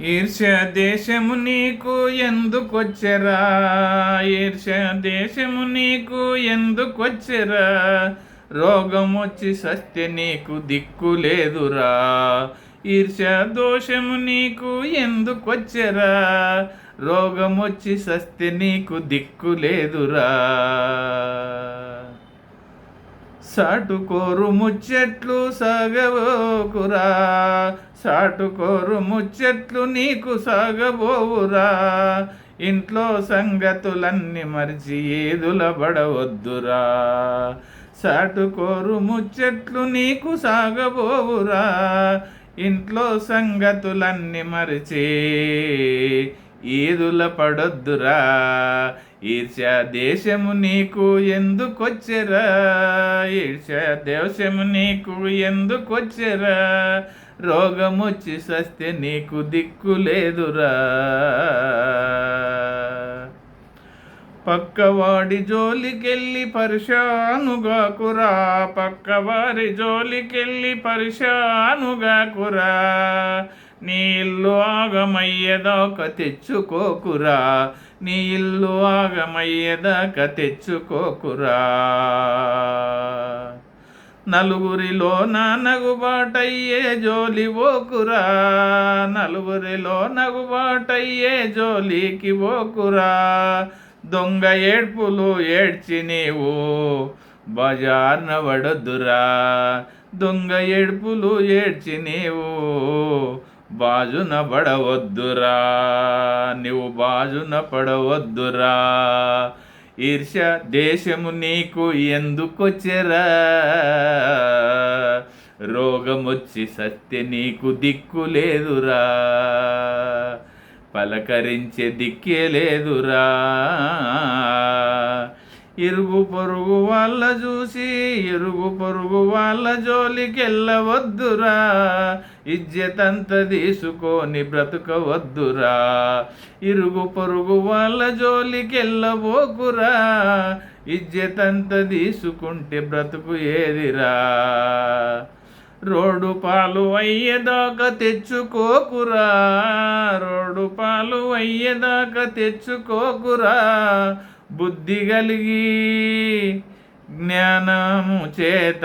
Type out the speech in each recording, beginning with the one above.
ఈర్ష్య దేశము నీకు ఎందుకొచ్చెరా? ఈర్ష్య దేశము నీకు ఎందుకొచ్చెరా? రోగం వచ్చి సత్య నీకు దిక్కు లేదురా. ఈర్ష్య దోషము నీకు ఎందుకొచ్చెరా? రోగం వచ్చి సత్య నీకు దిక్కు లేదురా. సాటుకోరు ముచ్చెట్లు సాగబోకురా సాటుకోరు ముచ్చెట్లు నీకు సాగబోవురా. ఇంట్లో సంగతులన్నీ మరిచి ఏదుల పడవద్దురా. సాటుకోరు ముచ్చెట్లు నీకు సాగబోవురా. ఇంట్లో సంగతులన్నీ మరిచి ఈదుల పడొద్దురా. ఈర్ష్యా దేశము నీకు ఎందుకొచ్చెరా? ఈర్ష్యా దేశము నీకు ఎందుకొచ్చెరా? రోగమొచ్చి సస్తే నీకు దిక్కు లేదురా. పక్కవాడి జోలికెళ్ళి పరిశానుగాకురా. పక్కవారి జోలికెళ్ళి పరిశానుగాకురా. నీ ఇల్లు ఆగమయ్యేదాక తెచ్చుకోకురా. నీ ఇల్లు ఆగమయ్యేదాక తెచ్చుకోకురా. నలుగురిలో నా నగుబాటయ్యే జోలి ఓకురా నలుగురిలో నగుబాటయ్యే జోలికి ఓకురా దొంగ ఏడ్పులు ఏడ్చి నీవు బజార్న పడొద్దురా. దొంగ ఏడ్పులు ఏడ్చి నీవు బాజున పడవద్దురా నీవు బాజున పడవద్దురా. ఈర్ష దేశము నీకు ఎందుకొచ్చరా? రోగమొచ్చి సత్య నీకు దిక్కు లేదురా. పలకరించే దిక్కే లేదురా. ఇరుగు పొరుగు వాళ్ళ చూసి ఇరుగు పొరుగు వాళ్ళ జోలికెళ్ళవద్దురా. ఇజ్జతంత తీసుకొని బ్రతుకవద్దురా. ఇరుగు పొరుగు వాళ్ళ జోలికెళ్ళబోకురా. ఇజ్జతంత తీసుకుంటే బ్రతుకు ఏదిరా. రోడ్డు పాలు అయ్యేదాకా తెచ్చుకోకురా. రోడ్డు పాలు అయ్యేదాకా తెచ్చుకోకురా. బుద్ధి కలిగి జ్ఞానము చేత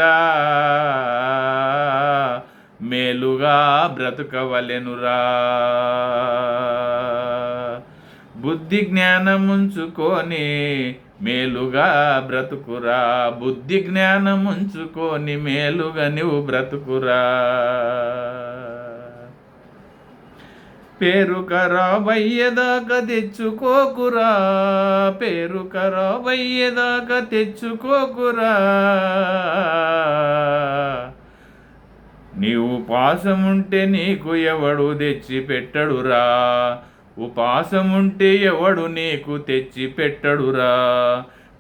మేలుగా బ్రతుకవలెనురా. బుద్ధి జ్ఞానముంచుకొని మేలుగా బ్రతుకురా. బుద్ధి జ్ఞానముంచుకొని మేలుగా నువ్వు బ్రతుకురా. పేరు ఖరాబయ్యేదాకా తెచ్చుకోకురా పేరు ఖరాబయ్యేదాకా తెచ్చుకోకురా. నీవు ఉపాసముంటే నీకు ఎవడు తెచ్చి పెట్టడురా ఉపాసముంటే ఎవడు నీకు తెచ్చి పెట్టడురా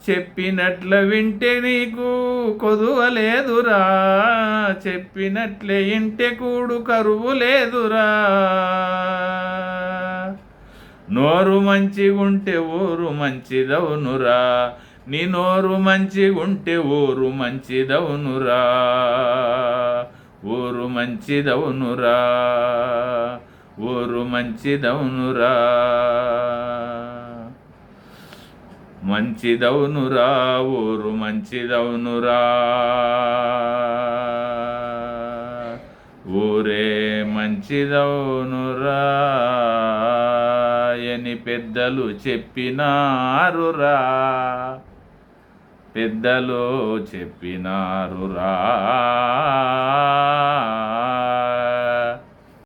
చెప్పినట్ల వింటే నీకు కొదువలేదురా. చెప్పినట్లే ఇంటే కూడు కరువు లేదురా. నోరు మంచిగుంటే ఊరు మంచిదవునురా. నీ నోరు మంచిగుంటే ఊరు మంచిదవునురా. ఊరు మంచిదవునురా. ఊరు మంచిదవునురా. మంచిదవునురా ఊరు మంచిదవునురా ఊరే మంచిదవునురా అని పెద్దలు చెప్పినారురా పెద్దలు చెప్పినారురా